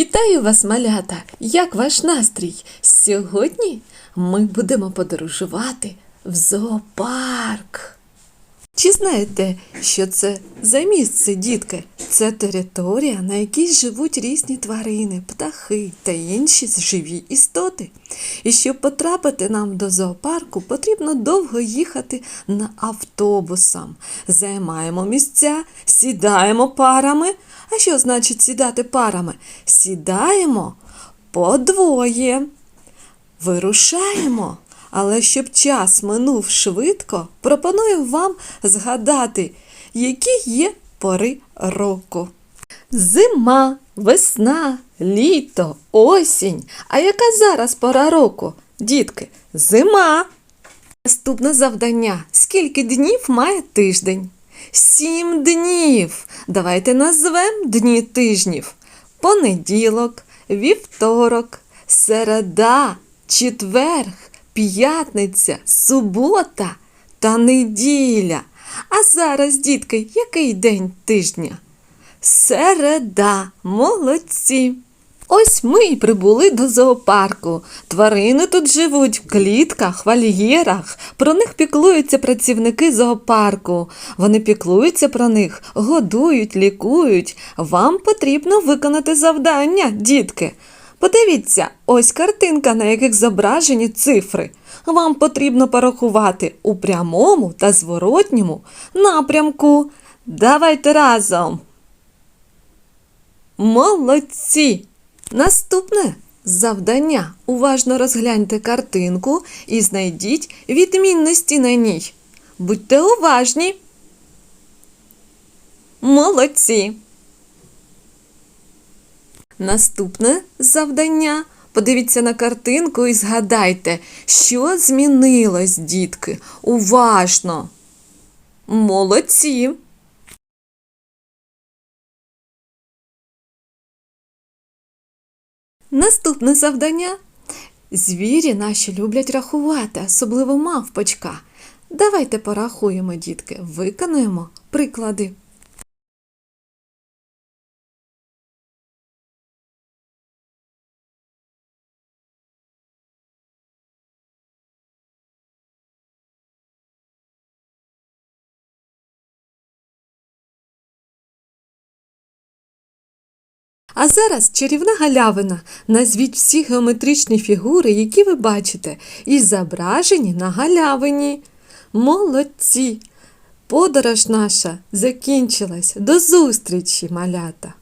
Вітаю вас, малята! Як ваш настрій? Сьогодні ми будемо подорожувати в зоопарк. Чи знаєте, що це за місце, дітки? Це територія, на якій живуть різні тварини, птахи та інші живі істоти. І щоб потрапити нам до зоопарку, потрібно довго їхати на автобусам. Займаємо місця, сідаємо парами. А що значить сідати парами? Сідаємо по двоє. Вирушаємо. Але щоб час минув швидко, пропоную вам згадати, які є пори року. Зима, весна, літо, осінь. А яка зараз пора року? Дітки, зима. Наступне завдання. Скільки днів має тиждень? Сім днів. Давайте назвемо дні тижнів. Понеділок, вівторок, середа, четверг, п'ятниця, субота та неділя. А зараз, дітки, який день тижня? Середа, молодці. Ось ми й прибули до зоопарку. Тварини тут живуть в клітках, вольєрах. Про них піклуються працівники зоопарку. Вони піклуються про них, годують, лікують. Вам потрібно виконати завдання, дітки. Подивіться, ось картинка, на яких зображені цифри. Вам потрібно порахувати у прямому та зворотньому напрямку. Давайте разом. Молодці! Наступне завдання. Уважно розгляньте картинку і знайдіть відмінності на ній. Будьте уважні. Молодці. Наступне завдання. Подивіться на картинку і згадайте, що змінилось, дітки. Уважно. Молодці. Наступне завдання. Звірі наші люблять рахувати, особливо мавпочка. Давайте порахуємо, дітки, виконуємо приклади. А зараз чарівна галявина. Назвіть всі геометричні фігури, які ви бачите, і зображені на галявині. Молодці! Подорож наша закінчилась. До зустрічі, малята!